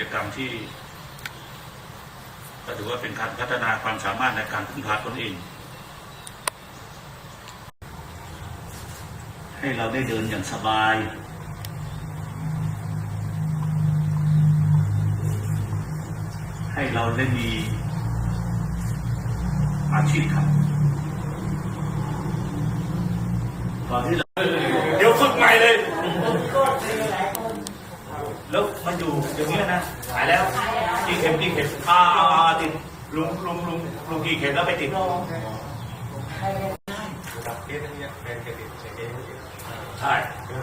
จกรรมที่ก็ถือว่าเป็นการพัฒนาความสามารถในการพึ่งพาตนเอง ให้เราได้เดินอย่างสบาย ให้เราได้มีอาชีพทำก่อนที่เราเดี๋ยวฝึกใหม่เลย แล้ว มันอยู่อย่างนี้ยนะหายแล้วกี่เข็มกี่เข็มอ่าอ่าอ่าติดลุงลุงลุงลุงกี่เข็มแล้วไปติดกับเคสอันเนี้ยแฟนแกติดใช้เคสไม่ติดใช่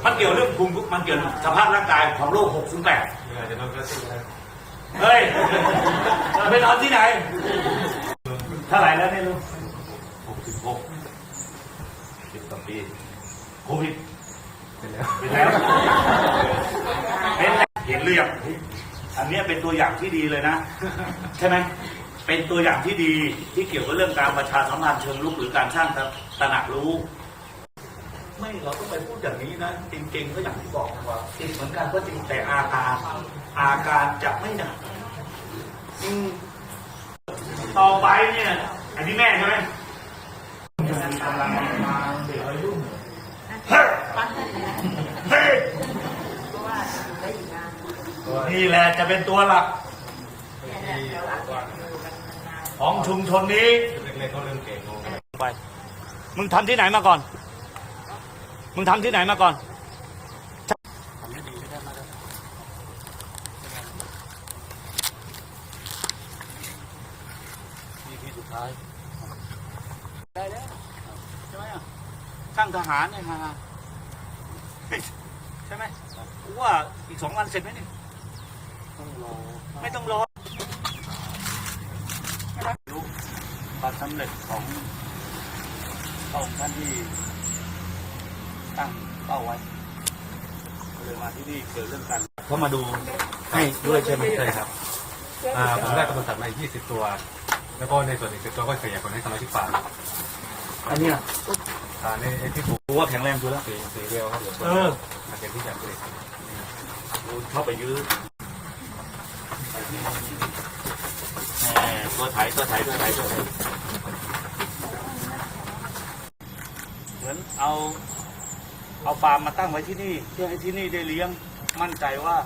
มันเกี่ยวเรื่องภูมิมันเกี่ยวสภาพร่างกายของโรค6 0 8เวลาจะนอนก็สู้นะเฮ้ยไปนอนที่ไหนเท่าไหร่แล้วเนี่ยลุงหกสิบหกสิบกว่าปีโควิดเป็นแล้วเป็นแล้วเป็น แล้วเห็นเรื่องอันเนี้ยเป็นตัวอย่างที่ดีเลยนะ ใช่ไหมเป็นตัวอย่างที่ดีที่เกี่ยวกับเรื่องการประชาสัมพันธ์เชิงลุกหรือการสร้างตระหนักรู้ไม่เราต้องไปพูดอย่างนี้นะจริงๆก็อย่างที่บอกว่าติดเหมือนกันก็จริงแต่อาการอาการจะไม่หนักอืมต่อไปเนี่ย อันนี้แม่ใช่ไหมกำลังมาเด็กวัยรุ่นเฮ้ยเฮ้ย นี่แหละจะเป็นตัวหลัก ของชุมชนนี้เล็กๆเขาเริ่มเก่งลงไปมึงทำที่ไหนมาก่อน มึงทำที่ไหนมาก่อนนี่ที่สุดท้ายได้แล้วใช่ไหมอะช่างทหารเนี่ยฮะใช่ไหมกูว่าอีกสองวันเสร็จไหมเนี่ยต้องรอ ไม่ต้องรอรู้ความสำเร็จของพระองค์ท่านที่ตั้งเป้าไว้เลยมาที่นี่เกิดเรื่องกันเขามาดูให้ด้วยใช่ไหมใช่ครับอ่าผมได้กำหนดสัตว์มา20 ตัว แล้วก็ในส่วนอีกสิบตัวก็ขยายผลให้สมาชิกฟาร์มอันเนี้ยอ่าในในที่ปลูกกูว่าแข็งแรงสุดแล้วสีสีเรียวครับเดี๋ยวเออมาเป็นที่จับเลยกูเข้าไปยื้อแหม ตัวไถตัวไถตัวไถตัวไถเหมือนเอาเอาฟาร์มมาตั้งไว้ที่นี่ เพื่อให้ที่นี่ได้เลี้ยงมั่นใจว่า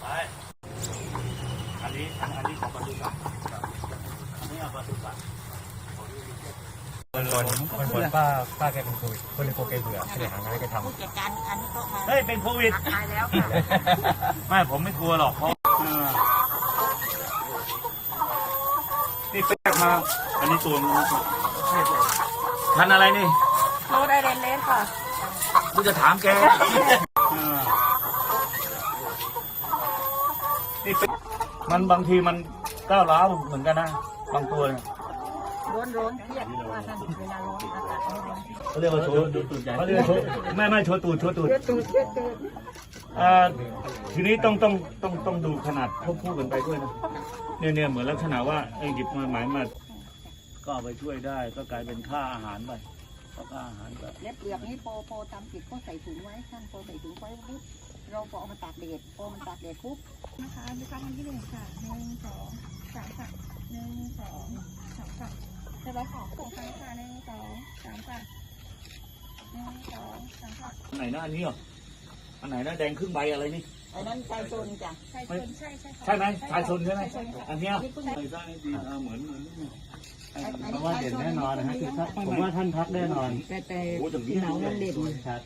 ไป อันนี้ อันนี้ของปศุสัตว์อันนี้เอาปศุสัตว์ คนคนคนคนป้าป้าแกเป็นโควิดคนเลยโคแกเบื่อก็เลยหางานให้แกทำผู้จัดการอันนี้ก็มาเฮ้ยเป็นโควิด ตายแล้วค่ะ ไม่ผมไม่กลัวหรอกเพราะเออนี่แปลกมาอันนี้ตัวมันพันธุ์อะไรนี่โลไดเรนเลสค่ะกูจะถามแกเออนี่เป็นมันบางทีมันก้าวร้าวเหมือนกันนะ บางตัวเนี่ย ร้อนร้อนเครียดว่าท่านเวลาร้อนอากาศร้อนเขาเรียกว่าโชว์ตูดใหญ่เขาเรียกว่าโชว์ไม่ไม่โชว์ตูดโชว์ตูด เลือดตูดเลือดตูดเอ่อทีนี้ต้องต้องต้องต้องดูขนาดควบคู่กันไปด้วยนะเนี่ยเนี่ยเหมือนลักษณะว่าไอ้หยิบมาหมายมาก็เอาไปช่วยได้ก็กลายเป็นค่าอาหารไปก็ค่าอาหารไปเล็บเปลือกนี่โปรโปรตามผิดก็ใส่ถุงไว้ท่านโปรใส่ถุงไว้ปุ๊บเราพอเอามาตากแดดพอมันตากแดดปุ๊บนะคะดูครั้งที่หนึ่งค่ะหนึ่งสองสามค่ะหนึ่งสองสามค่ะเดี๋ยวเราขอส่งครั้งค่ะหนึ่งสองสามค่ะหนึ่งสองสามค่ะอันไหนนะอันนี้เหรออันไหนนะแดงครึ่งใบอะไรนี่อันนั้นใจโซนจ้ะใช่ชนใช่ใช่ค่ะใช่ไหมชายชนใช่ไหมชนค่ะอันเนี้ยนี่เพิ่งไอ้ซ่านี่ดีเออเหมือนเหมือนนี่เพราะว่าเด่นแน่นอนนะฮะคือผมว่าท่านพักแน่นอนแต่แต่โอ้อย่างนี้หนาวมันเด่นชัด